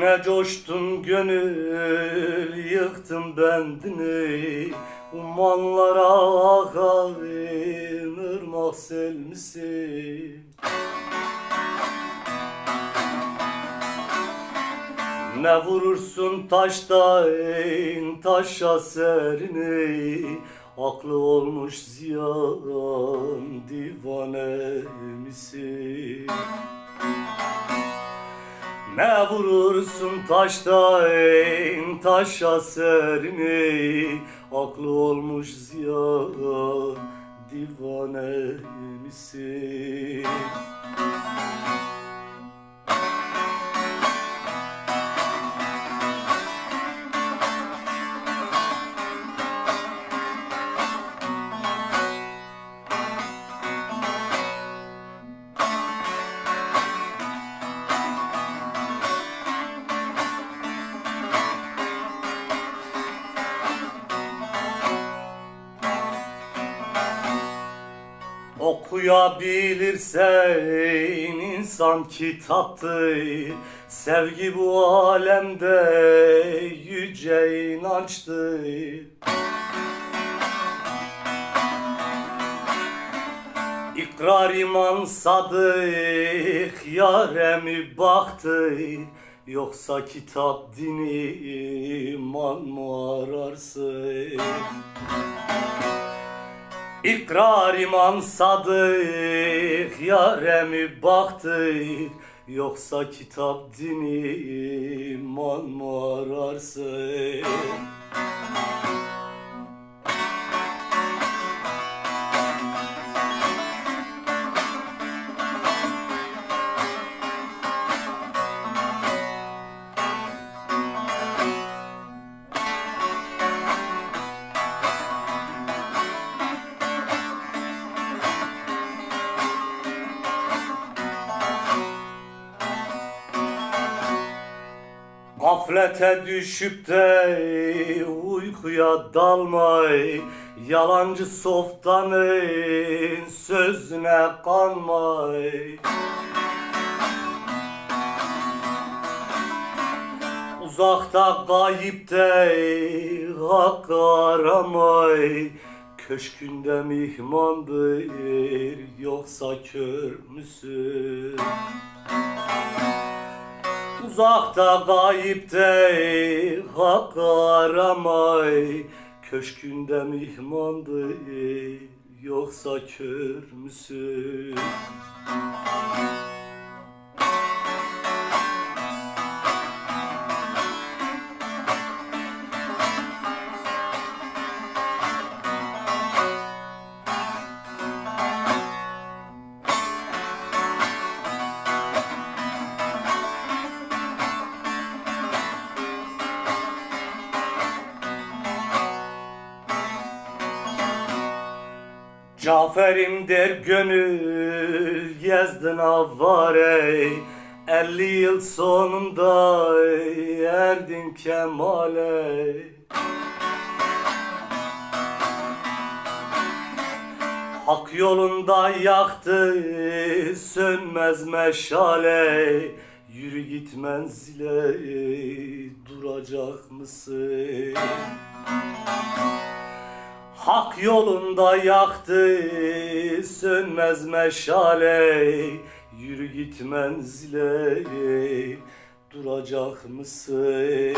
Yine coştun gönül yıktın bendini Umanlara akar ırmak sel misin? Ne vurursun taştan taşa serini Aklı olmuş ziyan divane misin? Ne vurursun taştan taşa serini Aklı olmuş ziyan divane misin? Okuyabilirsen insan kitaptır Sevgi bu alemde yüce inançtır İkrar iman sadık yare mübahtır Yoksa kitap dini iman mı ararsın? İkrar iman sadık yare mübahtır Yoksa kitap dini iman mı ararsın? Gaflete düşüp de uykuya dalmay. Yalancı softanın sözüne kanmay. Uzakta gayipte hak aramay. Köşkünde mihmandır yoksa kör müsün? Uzakta gayipte hak aramay Köşkünde mihmandır yoksa kör müsün? Caferim der gönül yezdin avare Elli yıl sonunda erdin kemale Hak yolunda yaktı sönmez meşale Yürü git menzile duracak mısın? Hak yolunda yaktı sönmez meşale Yürü git menzile duracak mısın?